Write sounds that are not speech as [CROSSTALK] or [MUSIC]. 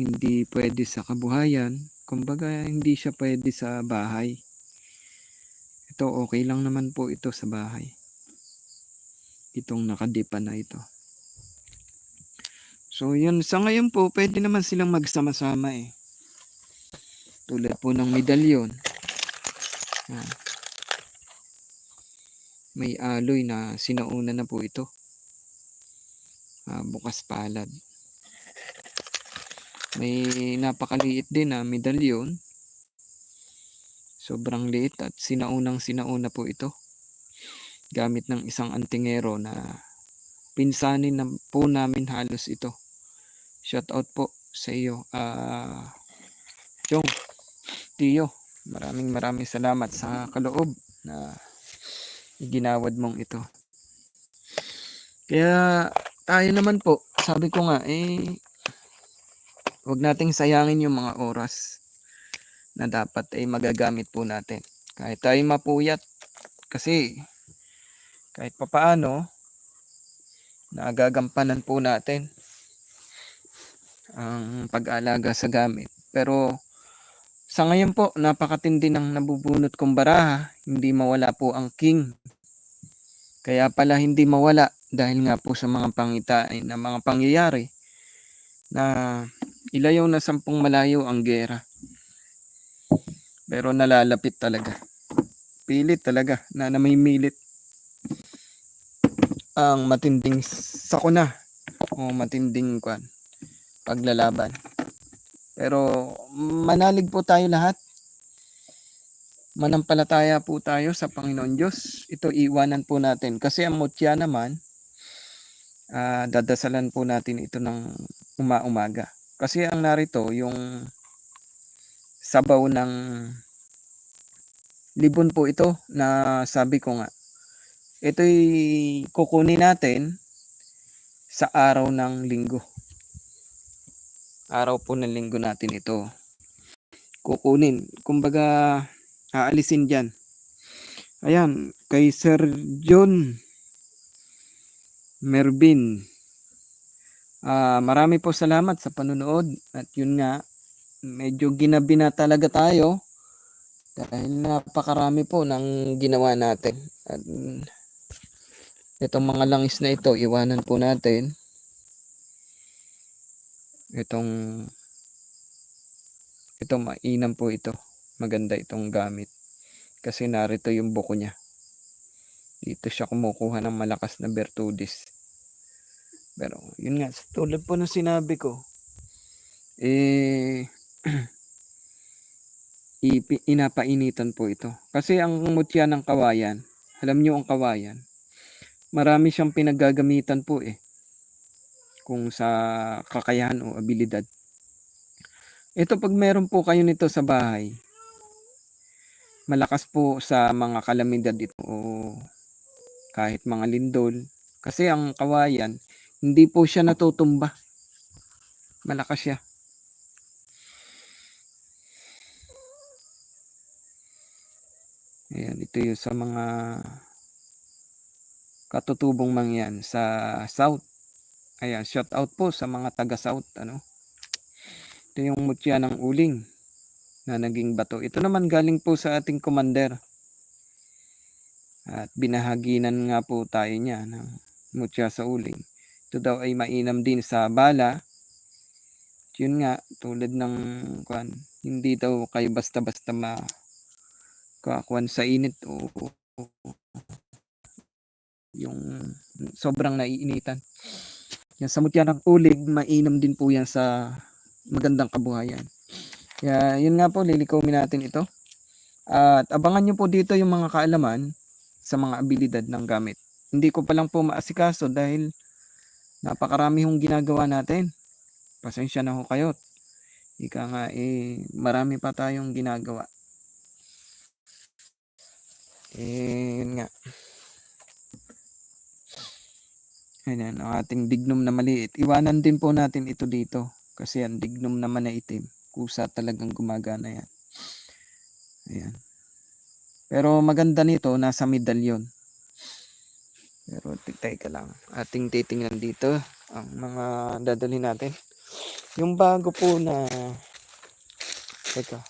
hindi pwede sa kabuhayan. Kumbaga, hindi siya pwede sa bahay. Ito, okay lang naman po ito sa bahay. Itong nakadipa na ito. So, yun. Sa ngayon po, pwede naman silang magsama-sama eh. Tulad po ng medalyon. May aloy na sinauna na po ito. Ah, bukas palad. May napakaliit din na medalyon. Sobrang liit at sinaunang sinauna po ito. Gamit ng isang antingero na pinsanin na po namin halos ito. Shout out po sa iyo. Ah, Chong, Tiyo, maraming maraming salamat sa kaloob na ginawad mong ito. Kaya tayo naman po, sabi ko nga, eh, huwag nating sayangin yung mga oras na dapat ay magagamit po natin. Kahit tayo mapuyat, kasi kahit papaano, nagagampanan po natin ang pag-alaga sa gamit. Pero sa ngayon po, napakatindi ng nabubunot kong baraha, hindi mawala po ang king. Kaya pala hindi mawala dahil nga po sa mga pangitain na mga pangyayari na ilayaw na sampung malayo ang gera. Pero nalalapit talaga. Pilit talaga na namimilit ang matinding sakuna o matinding kwan paglalaban. Pero manalig po tayo lahat. Manampalataya po tayo sa Panginoon Diyos. Ito iwanan po natin. Kasi ang mutya naman, ah, dadasalan po natin ito ng uma-umaga. Kasi ang narito, yung sabaw ng libon po ito na sabi ko nga, ito'y kukunin natin sa araw ng linggo. Araw po ng linggo natin ito. Kukunin. Kumbaga, aalisin dyan. Ayan, kay Sir John Mervin. Ah, marami po salamat sa panunood. At yun nga, medyo ginabi na talaga tayo dahil napakarami po ng ginawa natin. At mm, itong mga langis na ito, iwanan po natin. Itong ito mainam po ito. Maganda itong gamit. Kasi narito yung buko niya. Dito siya kumukuha ng malakas na Bertudis. Pero yun nga, tulad po ng sinabi ko, eh, [CLEARS THROAT] ipi, inapainitan po ito. Kasi ang mutya ng kawayan, alam nyo ang kawayan, marami siyang pinaggagamitan po eh. Kung sa kakayahan o abilidad. Ito pag meron po kayo nito sa bahay, malakas po sa mga kalamidad ito o kahit mga lindol. Kasi ang kawayan, hindi po siya natutumba. Malakas siya. Ayan, ito yung sa mga katutubong mangyan sa South. Ayan, shout out po sa mga taga South. Ano? Ito yung mutya ng uling na naging bato. Ito naman galing po sa ating commander. At binahaginan nga po tayo niya ng mutya sa uling. Ito daw ay mainam din sa bala. Yun nga, tulad ng kwan, hindi daw kayo basta-basta ma kakuan sa init o yung sobrang naiinitan. Yan sa mutya ng ulig, mainam din po yan sa magandang kabuhayan. Kaya yun nga po, lilikawin natin ito. At abangan nyo po dito yung mga kaalaman sa mga abilidad ng gamit. Hindi ko pa lang po maasikaso dahil napakarami hong ginagawa natin. Pasensya na ho kayo. Ika nga eh, marami pa tayong ginagawa. Eh, yun nga. Ayan, ang ating dignum na maliit. Iwanan din po natin ito dito. Kasi ang dignum naman na itim. Kusa talagang gumagana yan. Ayan. Pero maganda nito, nasa medalyon. Pero teka lang. Ating titingnan dito ang mga dadalhin natin. Yung bago po na teka.